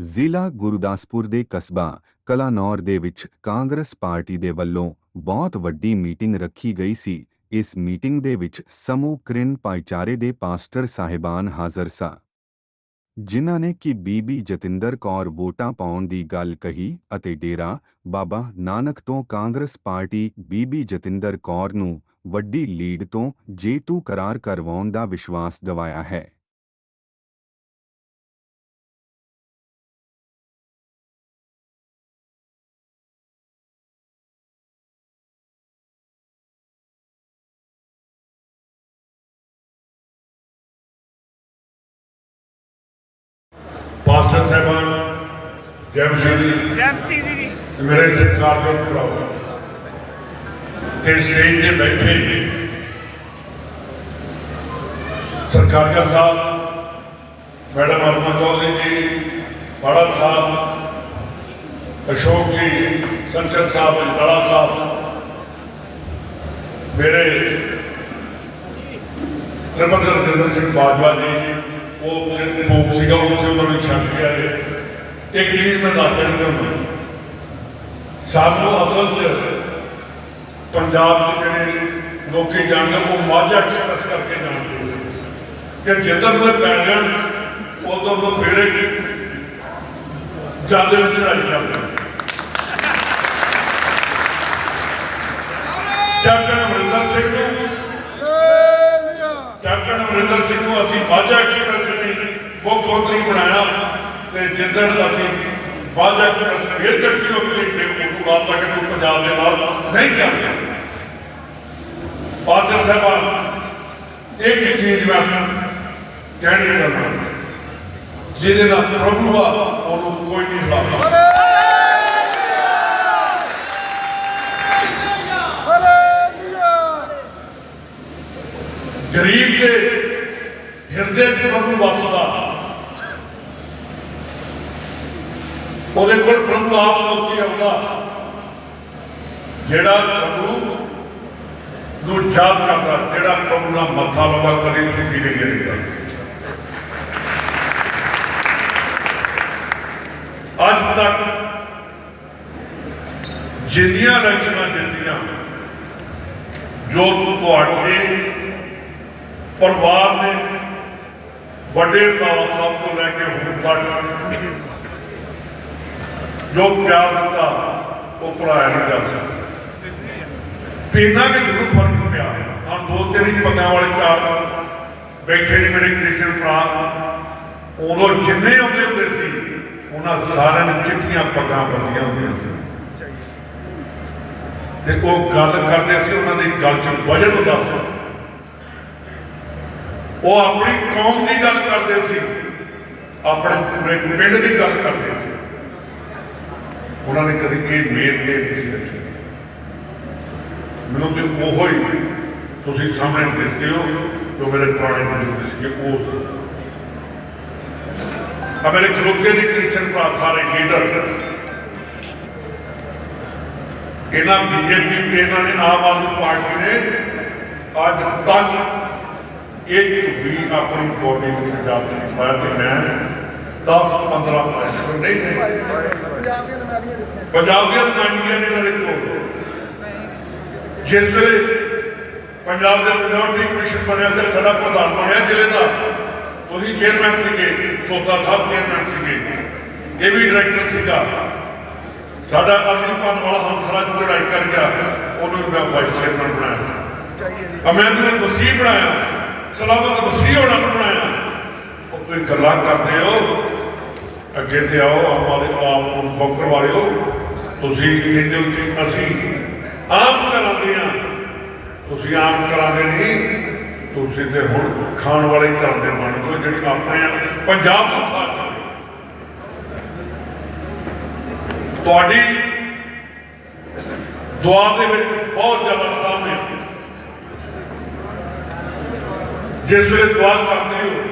ਜ਼ਿਲ੍ਹਾ ਗੁਰਦਾਸਪੁਰ ਦੇ ਕਸਬਾ ਕਲਾਨੌਰ ਦੇ ਵਿੱਚ ਕਾਂਗਰਸ ਪਾਰਟੀ ਦੇ ਵੱਲੋਂ ਬਹੁਤ ਵੱਡੀ ਮੀਟਿੰਗ ਰੱਖੀ ਗਈ ਸੀ। ਇਸ ਮੀਟਿੰਗ ਦੇ ਵਿੱਚ ਸਮੂਹ ਕ੍ਰਿਨ ਭਾਈਚਾਰੇ ਦੇ ਪਾਸਟਰ ਸਾਹਿਬਾਨ ਹਾਜ਼ਰ ਸਨ। ਜਿਨ੍ਹਾਂ ਨੇ ਕਿ ਬੀਬੀ ਜਤਿੰਦਰ ਕੌਰ ਵੋਟਾਂ ਪਾਉਣ ਦੀ ਗੱਲ ਕਹੀ ਅਤੇ ਡੇਰਾ ਬਾਬਾ ਨਾਨਕ ਤੋਂ ਕਾਂਗਰਸ ਪਾਰਟੀ ਬੀਬੀ ਜਤਿੰਦਰ ਕੌਰ ਨੂੰ ਵੱਡੀ ਲੀਡ ਤੋਂ ਜੇਤੂ ਕਰਾਰ ਕਰਵਾਉਣ ਦਾ ਵਿਸ਼ਵਾਸ ਦਿਵਾਇਆ ਹੈ। ਜੈ। ਮਸੀਹ ਜੀ ਐਮਸੀ ਦੀ ਮੇਰੇ ਸਤਿਕਾਰਯੋਗ ਭਰਾਓ ਤੇ ਸਟੇਜ ਤੇ ਬੈਠੇ। ਸਰਕਾਰੀਆ ਸਾਹਿਬ ਮੈਡਮ ਅਰਮਾ ਚੌਧਰੀ ਜੀ ਬੜਾ ਸਾਹਿਬ ਅਸ਼ੋਕ ਜੀ ਸੰਸਦ ਸਾਹਿਬ ਬੜਾ ਸਾਹਿਬ ਮੇਰੇ ਸਰਬੰਦਰ ਜਨਰਲ ਸਿੰਘ ਬਾਜਵਾ ਜੀ ਉਹ ਭੋਗ ਸੀਗਾ ਉੱਥੇ ਉਹਨਾਂ ਨੂੰ ਛੱਡ ਕੇ ਆਏ। ਇੱਕ ਚੀਜ਼ ਮੈਂ ਦੱਸ ਦੇਣੀ ਚਾਹੁੰਦਾ। ਸਾਨੂੰ ਅਸਲ 'ਚ ਪੰਜਾਬ 'ਚ ਜਿਹੜੇ ਲੋਕੀ ਜਾਣਦੇ, ਉਹ ਮਾਝਾ ਐਕਸਪ੍ਰੈਸ ਕਰਕੇ ਜਾਣਦੇ ਕਿ ਜਿੱਦਾਂ ਨੂੰ ਪੈ ਜਾਣ ਉਦੋਂ ਤੋਂ ਫੇਰੇ ਜਾਂਦੇ ਵਿੱਚ ਚੜਾਈ ਕਰਦੇ ਕੈਪਟਨ ਅਮਰਿੰਦਰ ਸਿੰਘ ਨੂੰ ਕੈਪਟਨ ਅਮਰਿੰਦਰ ਸਿੰਘ ਨੂੰ ਅਸੀਂ ਮਾਝਾ ਐਕਸਪ੍ਰੈਸ ਦੀ ਮੁੱਖ ਮੰਤਰੀ ਬਣਾਇਆ। ਤੇ ਜਿੱਦਣ ਅਸੀਂ ਮਾਝਾ ਐਕਸਪ੍ਰੈਸ ਫੇਰ ਇਕੱਠੀ ਹੋ ਕੇ ਫਿਰ ਉਹਨੂੰ ਬਾਤ ਤੱਕ ਪੰਜਾਬ ਦੇ ਨਾਲ ਨਹੀਂ ਕਰਦੇ ਪਾਤਰ ਸਾਹਿਬਾਨ ਇੱਕ ਚੀਜ਼ ਮੈਂ ਕਹਿਣੀ ਕਰਨਾ ਜਿਹਦੇ ਨਾਲ ਪ੍ਰਭੂ ਆ, ਉਹਨੂੰ ਕੋਈ ਨਹੀਂ ਹਿਲਾ ਸਕਦਾ। ਗਰੀਬ ਦੇ ਹਿਰਦੇ 'ਚ ਪ੍ਰਭੂ ਵਸਦਾ। ਉਹਦੇ ਕੋਲ ਪ੍ਰਭੂ ਆਪ ਲੋਕੀ ਆਉਂਦਾ। ਜਿਹੜਾ ਪ੍ਰਭੂ ਨੂੰ ਯਾਦ ਕਰਦਾ, ਜਿਹੜਾ ਪ੍ਰਭੂ ਨਾਲ ਮੱਥਾ ਲਾਉਂਦਾ, ਕਦੇ ਸੁਖੀ ਨਹੀਂ ਗਿਰੇਗਾ ਅੱਜ ਤੱਕ ਜਿੰਨੀਆਂ ਇਲੈਕਸ਼ਨਾਂ ਜਿੱਤੀਆਂ ਜੋ ਤੁਹਾਡੇ ਪਰਿਵਾਰ ਨੇ ਵੱਡੇ ਰੰਧਾਵਾ ਸਾਹਿਬ ਤੋਂ ਲੈ ਕੇ ਹੁਣ ਤੱਕ ਜੋ ਪਿਆਰ ਦਿੱਤਾ ਉਹ ਭੁਲਾਇਆ ਨਹੀਂ ਜਾ ਸਕਦਾ। ਪੀਣਾ ਕਿ ਜ਼ਰੂਰ ਫ਼ਰਕ ਪਿਆ। ਹਾਂ ਦੋ ਤਿੰਨ ਹੀ ਪੱਗਾਂ ਵਾਲੇ ਚਾਰ ਬੈਠੇ ਨੇ ਮੇਰੇ ਕ੍ਰਿਸ਼ਨ ਭਰਾ। ਉਦੋਂ ਜਿੰਨੇ ਆਉਂਦੇ ਹੁੰਦੇ ਸੀ, ਉਹਨਾਂ ਸਾਰਿਆਂ ਨੇ ਚਿੱਟੀਆਂ ਪੱਗਾਂ ਬੰਦੀਆਂ ਹੁੰਦੀਆਂ ਸੀ। ਤੇ ਉਹ ਗੱਲ ਕਰਦੇ ਸੀ, ਉਹਨਾਂ ਦੀ ਗੱਲ 'ਚ ਵਜਨ ਹੁੰਦਾ ਸੀ। ਉਹ ਆਪਣੀ ਕੌਮ ਦੀ ਗੱਲ ਕਰਦੇ ਸੀ। ਆਪਣੇ ਪੂਰੇ ਪਿੰਡ ਦੀ ਗੱਲ ਕਰਦੇ ਉਹਨਾਂ ਨੇ ਕਦੀ ਇਹ ਮੇਰ ਤੇ ਨਹੀਂ ਸੀ ਰੱਖੀ। ਮੈਨੂੰ ਤੇ ਉਹੋ ਹੀ ਤੁਸੀਂ ਸਾਹਮਣੇ ਦਿਸਦੇ ਹੋ ਜੋ ਮੇਰੇ ਪੁਰਾਣੇ ਬਜ਼ੁਰਗ ਸੀਗੇ, ਉਹ ਮੇਰੇ ਖਲੋਤੇ ਦੇ ਕ੍ਰਿਸ਼ਨ ਭਰਾ ਸਾਰੇ ਲੀਡਰ। ਇਹਨਾਂ ਬੀਜੇਪੀ, ਇਹਨਾਂ ਨੇ ਆਮ ਆਦਮੀ ਪਾਰਟੀ ਨੇ ਅੱਜ ਤੱਕ ਇੱਕ ਵੀ ਆਪਣੀ ਬੋਡੀ ਚ ਪੰਜਾਬ ਚ ਨਹੀਂ ਪਾਇਆ ਤੇ ਮੈਂ 10 15 ਪ੍ਰੈਸ਼ਰ ਨਹੀਂ ਦੇ ਪੰਜਾਬ ਦੀਆਂ ਨਾਨੀਆਂ ਨੇ ਨਾਲੇ ਕੋਲ। ਜਿਸ ਵੇਲੇ ਪੰਜਾਬ ਦੇ ਮਿਨੋਰਟੀ ਕਮਿਸ਼ਨ ਬਣਿਆ ਸੀ, ਸਾਡਾ ਪ੍ਰਧਾਨ ਬਣਿਆ ਜ਼ਿਲ੍ਹੇ ਦਾ, ਉਹਦੀ ਚੇਅਰਮੈਨ ਸੀਗੇ ਸੋਤਾ ਸਾਹਿਬ ਚੇਅਰਮੈਨ ਸੀਗੇ। ਇਹ ਵੀ ਡਾਇਰੈਕਟਰ ਸੀਗਾ। ਸਾਡਾ ਅਰਲੀ ਵਾਲਾ ਹੰਸਰਾ ਚੜਾਈ ਕਰ ਗਿਆ। ਉਹਨੂੰ ਮੈਂ ਵਾਈਸ ਚੇਅਰਮੈਨ ਬਣਾਇਆ ਸੀ। ਅਮੈਂਦਰ ਵਸੀਹ ਬਣਾਇਆ। ਸਲਾਮਤ ਵਸੀਹ ਉਹਨਾਂ ਨੂੰ ਬਣਾਇਆ। ਉਹ ਤੁਸੀਂ ਗੱਲਾਂ ਕਰਦੇ ਹੋ। ਅੱਗੇ ਤੇ ਆਓ ਆਪਣੇ ਆਪ ਨੂੰ ਬੌਕਰ ਵਾਲਿਓ। ਤੁਸੀਂ ਕਹਿੰਦੇ ਹੋ ਕਿ ਅਸੀਂ ਆਮ ਕਰਾਂਦੇ ਆ ਤੁਸੀਂ ਆਮ ਕਰਾਂਦੇ ਨਹੀਂ, ਤੁਸੀਂ ਤੇ ਹੁਣ ਖਾਣ ਵਾਲੇ ਘਰਾਂ ਦੇ ਬਣ ਗਏ ਜਿਹੜੇ ਆਪਣੇ ਪੰਜਾਬ ਨੂੰ ਖਾ ਚੁੱਕੇ ਤੁਹਾਡੀ ਦੁਆ ਦੇ ਵਿੱਚ ਬਹੁਤ ਜ਼ਿਆਦਾ ਦਮ ਹੈ। ਜਿਸ ਵੇਲੇ ਦੁਆ ਕਰਦੇ ਹੋ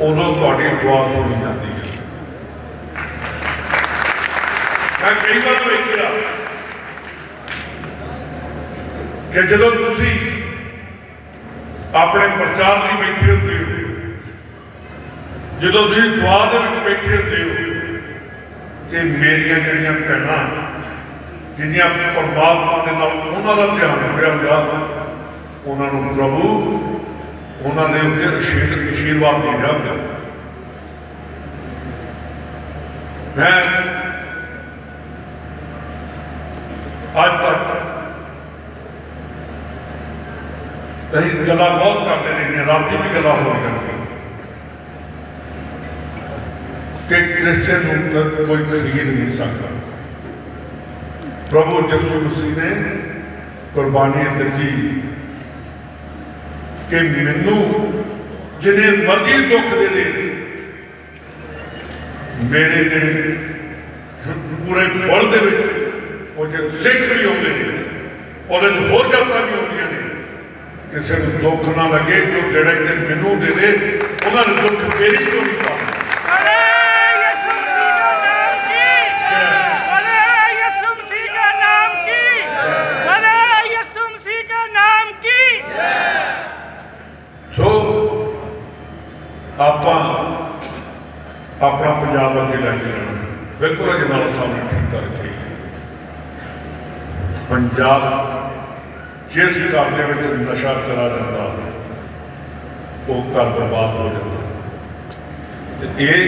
ਉਦੋਂ ਤੁਹਾਡੀ ਦੁਆ ਸੁਣੀ ਜਾਂਦੀ ਹੈ। ਮੈਂ ਕਈ ਵਾਰ ਵੇਖਿਆ ਕਿ ਜਦੋਂ ਤੁਸੀਂ ਆਪਣੇ ਪ੍ਰਚਾਰ ਲਈ ਬੈਠੇ ਹੁੰਦੇ ਹੋ, ਜਦੋਂ ਤੁਸੀਂ ਦੁਆ ਦੇ ਵਿੱਚ ਬੈਠੇ ਹੁੰਦੇ ਹੋ ਕਿ ਮੇਰੀਆਂ ਜਿਹੜੀਆਂ ਭੈਣਾਂ ਜਿੰਨੀਆਂ ਪਰਮਾਤਮਾ ਦੇ ਨਾਲ ਉਹਨਾਂ ਦਾ ਧਿਆਨ ਜੁੜਿਆ ਹੁੰਦਾ, ਉਹਨਾਂ ਨੂੰ ਪ੍ਰਭੂ ਉਹਨਾਂ ਦੇ ਉੱਤੇ ਅਸ਼ੀਰ ਅਸ਼ੀਰਵਾਦ ਦੇ ਜਾਂਦਾ ਮੈਂ ਅੱਜ ਤੱਕ ਅਸੀਂ ਗੱਲਾਂ ਬਹੁਤ ਕਰਦੇ ਰਹਿੰਦੇ ਹਾਂ ਰਾਤੀ ਵੀ ਗੱਲਾਂ ਹੋ ਰਹੀਆਂ ਸੀ ਕਿ ਕ੍ਰਿਸਚੀਅਨ ਨੂੰ ਕੋਈ ਖਰੀਦ ਨਹੀਂ ਸਕਦਾ। ਪ੍ਰਭੂ ਯਿਸੂ ਮਸੀਹ ਨੇ ਕੁਰਬਾਨੀ ਦਿੱਤੀ। ਕਿ ਮੈਨੂੰ ਜਿਹਨੇ ਮਰਜ਼ੀ ਦੁੱਖ ਦੇ ਦੇ, ਮੇਰੇ ਜਿਹੜੇ ਪੂਰੇ ਬਲ ਦੇ ਵਿੱਚ ਉਹ ਜੇ ਸਿੱਖ ਵੀ ਆਉਂਦੇ ਨੇ, ਉਹਦੇ ਚ ਹੋਰ ਜਾਤਾਂ ਵੀ ਆਉਂਦੀਆਂ ਨੇ, ਕਿਸੇ ਨੂੰ ਦੁੱਖ ਨਾ ਲੱਗੇ, ਜੋ ਜਿਹੜਾ ਤੇ ਮੈਨੂੰ ਦੇ ਦੇ, ਉਹਨਾਂ ਨੂੰ ਦੁੱਖ ਮੇਰੀ ਚੋਰੀ ਪਾ ਕੇ ਜਾਣਾ ਬਿਲਕੁਲ ਅਜੇ ਨਾਲ ਸਾਹਮਣੇ ਠੀਕ ਕਰ ਰੱਖੀ ਪੰਜਾਬ ਜਿਸ ਘਰ ਦੇ ਵਿੱਚ ਨਸ਼ਾ ਚਲਾ ਜਾਂਦਾ, ਉਹ ਘਰ ਬਰਬਾਦ ਹੋ ਜਾਂਦਾ। ਤੇ ਇਹ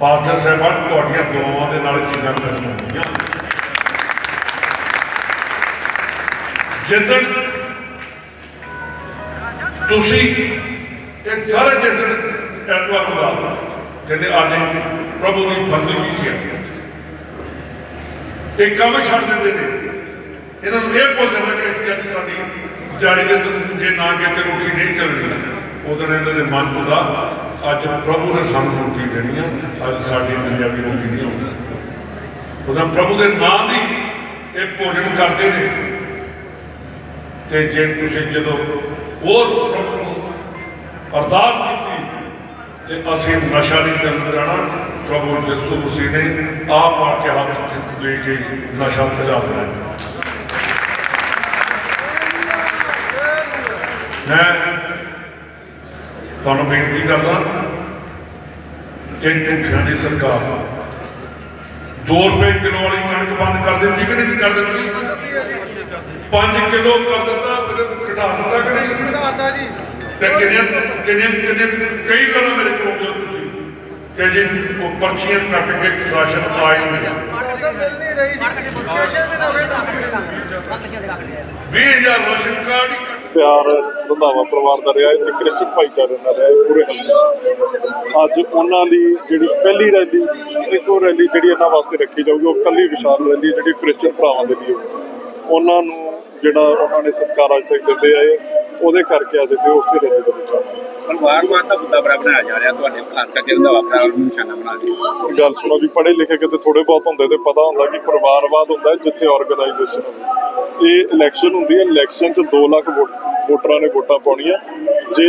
ਪਾਸਟਰ ਸਾਹਿਬਾਨ ਤੁਹਾਡੀਆਂ ਦੁਆਵਾਂ ਦੇ ਨਾਲ ਚੀਜ਼ਾਂ ਖਤਮ ਹੁੰਦੀਆਂ ਜਿੱਦਣ ਤੁਸੀਂ ਇਹ ਸਾਰੇ ਜਿਹੜੇ ਐਤਵਾਰ ਹੁੰਦਾ ਕਹਿੰਦੇ ਆਦੇ ਪ੍ਰਭੂ ਦੀ ਬੰਦਗੀ ਚ ਇਹ ਕੰਮ ਛੱਡ ਦਿੰਦੇ ਨੇ। ਇਹਨਾਂ ਨੂੰ ਇਹ ਭੁੱਲ ਜਾਂਦਾ ਕਿ ਅਸੀਂ ਅੱਜ ਸਾਡੀ ਦਿਹਾੜੀ ਦੇ ਜੇ ਨਾ ਗਏ ਰੋਟੀ ਨਹੀਂ ਚੱਲਣੀ। ਉਦੋਂ ਇਹਨਾਂ ਦੇ ਮਨ ਹੁੰਦਾ ਅੱਜ ਪ੍ਰਭੂ ਨੇ ਸਾਨੂੰ ਰੋਟੀ ਦੇਣੀ ਆ, ਅੱਜ ਸਾਡੀ ਪੰਜਾਬੀ ਰੋਟੀ ਨਹੀਂ ਆਉਣੀ ਉਹਦਾ ਪ੍ਰਭੂ ਦੇ ਨਾਮ ਦੀ ਇਹ ਭੋਜਨ ਕਰਦੇ ਨੇ। ਤੇ ਜੇ ਤੁਸੀਂ ਜਦੋਂ ਉਸ ਪ੍ਰਭੂ ਨੂੰ ਅਰਦਾਸ ਕੀਤੀ ਤੇ ਅਸੀਂ ਨਸ਼ਾ ਨਹੀਂ ਕਰਨ ਜਾਣਾ ਪ੍ਰਭੂ ਯਿਸੂ ਮਸੀਹ ਨੇ ਆਪ ਆ ਕੇ ਹੱਥ ਲੈ ਕੇ ਨਸ਼ਾ ਭਜਾ ਦੇਣਾ ਮੈਂ ਤੁਹਾਨੂੰ ਬੇਨਤੀ ਕਰਦਾ ਇਹ ਝੂਠਿਆਂ ਦੀ ਸਰਕਾਰ 2 ਰੁਪਏ ਕਿਲੋ ਵਾਲੀ ਕਣਕ ਬੰਦ ਕਰ ਦਿੱਤੀ ਕਿ ਨਹੀਂ ਕਰ ਦਿੱਤੀ? 5 ਕਿਲੋ ਕਰ ਦਿੱਤਾ ਫਿਰ ਘਟਾ ਦਿੱਤਾ ਕਿ ਨਹੀਂ? ਘਟਾਤਾ ਜੀ। ਤੇ ਕਿੰਨੇ ਕਿੰਨੇ ਕਿੰਨੇ ਕਈ ਵਾਰ ਮੇਰੇ ਕੋਲ ਆਉਂਦੇ ਤੁਸੀਂ ਕਿ ਜੀ ਉਹ ਪਰਚੀਆਂ ਕੱਟ ਕੇ ਰਾਸ਼ਨ ਆਏ ਨਹੀਂ ਪੈਸਾ ਮਿਲ ਨਹੀਂ ਰਹੀ ਜੀ। ਸਟੇਸ਼ਨ ਵੀ ਨਾ ਹੋਵੇ। 20000 ਰਾਸ਼ਨ ਕਾਰਡ ਹੀ ਕੱਟ ਪਿਆਰ ਰੰਧਾਵਾ ਪਰਿਵਾਰ ਦਾ ਰਿਹਾ ਤੇ ਕ੍ਰਿਸਚਨ ਭਾਈਚਾਰੇ ਦਾ ਰਿਹਾ ਹੈ ਪੂਰੇ ਹਲਕੇ ਅੱਜ ਉਹਨਾਂ ਦੀ ਜਿਹੜੀ ਪਹਿਲੀ ਰੈਲੀ ਇੱਕੋ ਰੈਲੀ ਜਿਹੜੀ ਇਹਨਾਂ ਵਾਸਤੇ ਰੱਖੀ ਜਾਊਗੀ ਉਹ ਕੱਲੀ ਵਿਸ਼ਾਲ ਰੈਲੀ ਜਿਹੜੀ ਕ੍ਰਿਸਚਨ ਭਰਾਵਾਂ ਦੇ ਲਈ ਹੋਊਗੀ। ਉਹਨਾਂ ਨੂੰ ਜਿਹੜਾ ਉਹਨਾਂ ਨੇ ਸਤਿਕਾਰ ਅੱਜ ਤੱਕ ਦਿੰਦੇ ਆਏ ਉਹਦੇ ਕਰਕੇ ਅੱਜ ਇੱਥੇ ਉਸੇ ਰੈਲੀ ਦੇ ਵਿੱਚ ਆਏ। ਪਰਿਵਾਰਵਾਦ ਦਾ ਮੁੱਦਾ ਬੜਾ ਬਣਾਇਆ ਜਾ ਰਿਹਾ ਤੁਹਾਡੇ ਖਾਸ ਕਰਕੇ ਰੰਧਾਵਾ ਪਰਿਵਾਰ ਨੂੰ ਨਿਸ਼ਾਨਾ ਬਣਾ ਕੇ ਗੱਲ ਸੁਣੋ ਜੀ ਪੜ੍ਹੇ ਲਿਖੇ ਕਿਤੇ ਥੋੜੇ ਬਹੁਤ ਹੁੰਦੇ ਤੇ ਪਤਾ ਹੁੰਦਾ ਕਿ ਪਰਿਵਾਰਵਾਦ ਹੁੰਦਾ ਜਿੱਥੇ ਆਰਗੇਨਾਈਜੇਸ਼ਨ ਹੁੰਦੀ ਇਹ ਇਲੈਕਸ਼ਨ ਹੁੰਦੀ ਹੈ ਇਲੈਕਸ਼ਨ 'ਚ 2 ਲੱਖ ਵੋਟ- ਵੋਟਰਾਂ ਨੇ ਵੋਟਾਂ ਪਾਉਣੀਆਂ ਜੇ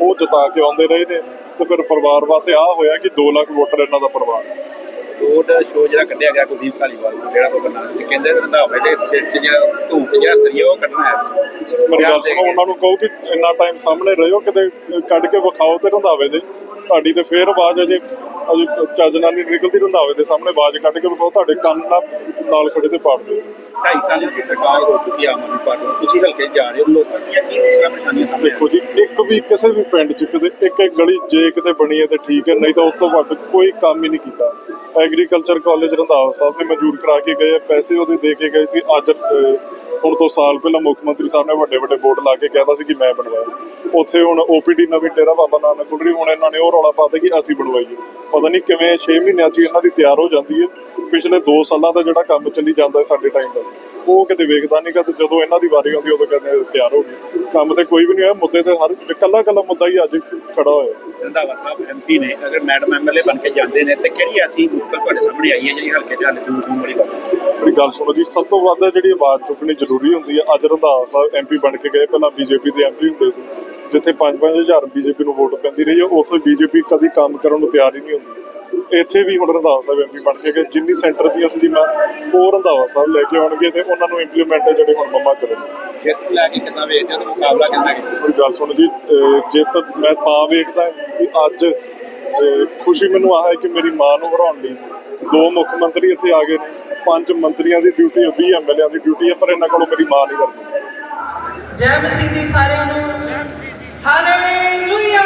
ਉਹ ਜਿਤਾ ਕੇ ਆਉਂਦੇ ਰਹੇ ਨੇ ਤੇ ਫਿਰ ਪਰਿਵਾਰਵਾਦ ਤੇ ਆ ਹੋਇਆ ਕਿ 2 ਲੱਖ ਵੋਟਰ ਇਹਨਾਂ ਦਾ ਪਰਿਵਾਰ ਹੈ। ਰੋਡ ਸ਼ੋਅ ਜਿਹੜਾ ਕੱਢਿਆ ਗਿਆ ਕੁਲਦੀਪ ਧਾਲੀਵਾਲ ਨੂੰ ਜਿਹੜਾ ਕੋ ਬਣਾ ਤੇ ਕਹਿੰਦੇ ਰੰਧਾਵੇ ਦੇ ਸਿਰ 'ਚ ਜਿਹੜਾ ਧੂਪ ਜਿਹੜਾ ਸਰੀਆ ਉਹ ਕੱਢਣਾ ਹੈ। ਮੇਰੀ ਗੱਲ ਸੁਣੋ ਉਹਨਾਂ ਨੂੰ ਕਹੋ ਕਿ ਇੰਨਾ ਟਾਈਮ ਸਾਹਮਣੇ ਰਹੋ ਕਿਤੇ ਕੱਢ ਕੇ ਵਿਖਾਓ ਤੇ ਰੰਧਾਵੇ ਦੇ। ਤੁਹਾਡੀ ਤੇ ਫੇਰ ਆਵਾਜ਼ ਅਜੇ ਅਜੇ ਚੱਜ ਨਾਲ ਨਹੀਂ ਨਿਕਲਦੀ ਰੰਧਾਵੇ ਦੇ ਸਾਹਮਣੇ ਆਵਾਜ਼ ਕੱਢ ਕੇ ਵਿਖਾਓ ਤੁਹਾਡੇ ਕੰਨ ਨਾਲ ਖੜੇ ਤੇ ਪਾੜ ਦਿਓ। ਢਾਈ ਸਾਲਾਂ ਦੀ ਸਰਕਾਰ ਹੋ ਚੁੱਕੀ ਆ ਆਮ ਆਦਮੀ ਪਾਰਟੀ। ਤੁਸੀਂ ਹਲਕੇ ਜਾ ਰਹੇ ਹੋ ਲੋਕਾਂ ਦੀਆਂ ਕੀ ਮਸਲਾ ਪਰੇਸ਼ਾਨੀਆਂ ਸਾਹਮਣੇ ਦੇਖੋ ਜੀ ਇੱਕ ਵੀ ਕਿਸੇ ਵੀ ਪਿੰਡ 'ਚ ਕਿਤੇ ਇੱਕ ਇੱਕ ਗਲੀ ਜੇ ਕਿਤੇ ਬਣੀ ਹੈ ਤੇ ਠੀਕ ਹੈ ਨਹੀਂ ਤਾਂ ਉਸ ਤੋਂ ਵੱਧ ਕੋਈ ਕੰਮ ਹੀ ਨਹੀਂ ਕੀਤਾ। ਐਗਰੀਕਲਚਰ ਕਾਲਜ ਰੰਧਾਵਾ ਸਾਹਿਬ ਨੇ ਮਨਜ਼ੂਰ ਕਰਾ ਕੇ ਗਏ ਪੈਸੇ ਉਹਦੇ ਦੇ ਕੇ ਗਏ ਸੀ। ਅੱਜ ਹੁਣ ਤੋਂ ਸਾਲ ਪਹਿਲਾਂ ਮੁੱਖ ਮੰਤਰੀ ਸਾਹਿਬ ਨੇ ਵੱਡੇ ਵੱਡੇ ਬੋਰਡ ਲਾ ਕੇ ਕਹਿਤਾ ਸੀ ਕਿ ਮੈਂ ਬਣਵਾਇਆ। ਉੱਥੇ ਹੁਣ ਓਪੀਡੀ ਨਵੀਂ ਡੇਰਾ ਬਾਬਾ ਨਾਨਕ ਗੁਰਰੀ ਹੁਣ ਇਹਨਾਂ ਨੇ ਉਹ ਰੌਲਾ ਪਾਤਾ ਕਿ ਅਸੀਂ ਬਣਵਾਈਏ। ਪਤਾ ਨਹੀਂ ਕਿਵੇਂ 6 ਮਹੀਨਿਆਂ 'ਚ ਇਹਨਾਂ ਦੀ ਤਿਆਰ ਹੋ ਜਾਂਦੀ ਹੈ। ਪਿਛਲੇ 2 ਸਾਲਾਂ ਦਾ ਜਿਹੜਾ ਕੰਮ ਚੱਲੀ ਜਾਂਦਾ ਸਾਡੇ ਟਾਈਮ ਦਾ। ਉਹ ਕਿਤੇ ਵੇਖਦਾ ਨਹੀਂਗਾ ਤੇ ਜਦੋਂ ਇਹਨਾਂ ਦੀ ਵਾਰੀ ਆਉਂਦੀ ਉਦੋਂ ਕਹਿੰਦੇ ਤਿਆਰ ਹੋ ਗਏ। ਕੰਮ ਤੇ ਕੋਈ ਵੀ ਨਹੀਂ ਹੋਇਆ ਮੁੱਦੇ ਤੇ ਹਰ ਕੱਲਾ ਕੱਲਾ ਮੁੱਦਾ ਹੀ ਅੱਜ ਖੜਾ ਹੋਇਆ। ਰੰਧਾਵਾ ਸਾਹਿਬ ਐਮਪੀ ਨੇ ਅਗਰ ਮੈਡਮ ਐਮਐਲਏ ਬਣ ਕੇ ਜਾਂਦੇ ਨੇ ਤੇ ਕਿਹੜੀ ਐਸੀ ਮੁਸ਼ਕਲ ਤੁਹਾਡੇ ਸਾਹਮਣੇ ਆਈ ਹੈ ਜਿਹੜੀ ਹਲਕੇ 'ਚ ਹਾਲੇ ਦੂਰ ਹੋਣ ਵਾਲੀ? ਮੇਰੀ ਗੱਲ ਸੁਣੋ ਜੀ ਸਭ ਤੋਂ ਵੱਧ ਜਿਹੜੀ ਆਵਾਜ਼ ਚੁੱਕਣੀ ਜ਼ਰੂਰੀ ਹੁੰਦੀ ਹੈ ਅੱਜ ਰੰਧਾਵਾ ਸਾਹਿਬ ਐਮਪੀ ਬਣ ਕੇ ਗਏ ਪਹਿਲਾਂ ਬੀਜੇਪੀ ਦੇ ਐਮਪੀ ਹੁੰਦੇ ਸੀ। ਜਿੱਥੇ 5-5000 ਬੀਜੇਪੀ ਨੂੰ ਵੋਟ ਪੈਂਦੀ ਰਹੀ ਹੈ ਉੱਥੇ ਬੀਜੇਪੀ ਕਦੀ ਕੰਮ ਕਰਨ ਨੂੰ ਤਿਆਰ ਹੀ ਨਹੀਂ ਹੁੰਦੀ। ਇੱਥੇ ਵੀ ਹੁਣ ਰੰਧਾਵਾ ਸਾਹਿਬ ਐਮਪੀ ਬਣ ਕੇ ਕਿ ਜਿੰਨੀ ਸੈਂਟਰ ਦੀਆਂ ਸਕੀਮਾਂ ਉਹ ਰੰਧਾਵਾ ਸਾਹਿਬ ਲੈ ਕੇ ਆਉਣਗੇ ਤੇ ਉਹਨਾਂ ਨੂੰ ਇੰਪਲੀਮੈਂਟ ਜਿਹੜੇ ਹੁਣ ਮੰਮਾ ਕਰਨਗੇ। ਖੇਤ ਲੈ ਕੇ ਕਿੰਨਾ ਵੇਚਦੇ ਹੋ ਮੁਕਾਬਲਾ ਕਿੰਨਾ ਕੀਤਾ? ਕੋਈ ਗੱਲ ਸੁਣ ਜੀ ਅਹ ਮੈਂ ਤਾਂ ਵੇਖਦਾ ਕਿ ਅੱਜ ਖੁਸ਼ੀ ਮੈਨੂੰ ਆ ਹੈ ਕਿ ਮੇਰੀ ਮਾਂ ਨੂੰ ਹਰਾਉਣ ਲਈ ਦੋ ਮੁੱਖ ਮੰਤਰੀ ਇੱਥੇ ਆ ਗਏ ਪੰਜ ਮੰਤਰੀਆਂ ਦੀ ਡਿਊਟੀ ਹੈ ਐਮਐਲਏ ਦੀ ਡਿਊਟੀ ਹੈ ਪਰ ਇਹਨਾਂ ਕੋਲੋਂ ਮੇਰੀ ਮਾਂ ਨਹੀਂ ਕਰਦੀ। ਜੈ ਜੀ ਸਾਰਿਆਂ ਨੂੰ। ਹਾਲੇਲੂਇਆ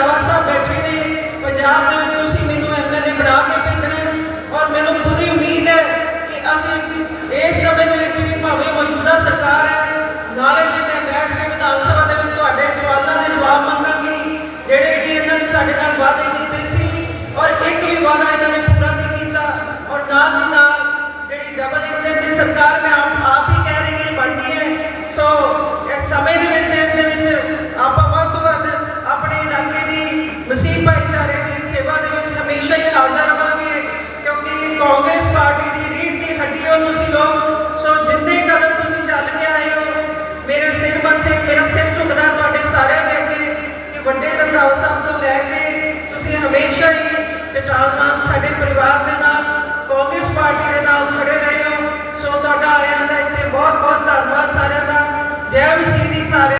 ਸਾਹਿਬ ਬੈਠੇ ਨੇ। ਪੰਜਾਬ ਦੇ ਵਿੱਚ ਤੁਸੀਂ ਮੈਨੂੰ ਐਮਐਲਏ ਬਣਾ ਕੇ ਭੇਜਣਾ ਔਰ ਮੈਨੂੰ ਪੂਰੀ ਉਮੀਦ ਹੈ ਕਿ ਅਸੀਂ ਇਸ ਸਮੇਂ ਦੇ ਵਿੱਚ ਵੀ ਭਾਵੇਂ ਮੌਜੂਦਾ ਸਰਕਾਰ ਹੈ ਚਾਰ ਸਾਡੇ ਪਰਿਵਾਰ ਦੇ ਨਾਲ, ਕਾਂਗਰਸ ਪਾਰਟੀ ਦੇ ਨਾਲ ਖੜੇ ਰਹੇ ਹੋ। ਸੋ ਤੁਹਾਡਾ ਆਇਆ ਦਾ ਇੱਥੇ ਬਹੁਤ ਬਹੁਤ ਧੰਨਵਾਦ ਸਾਰਿਆਂ ਦਾ। ਜੈ ਮਸੀਹ ਦੀ। ਸਾਰੇ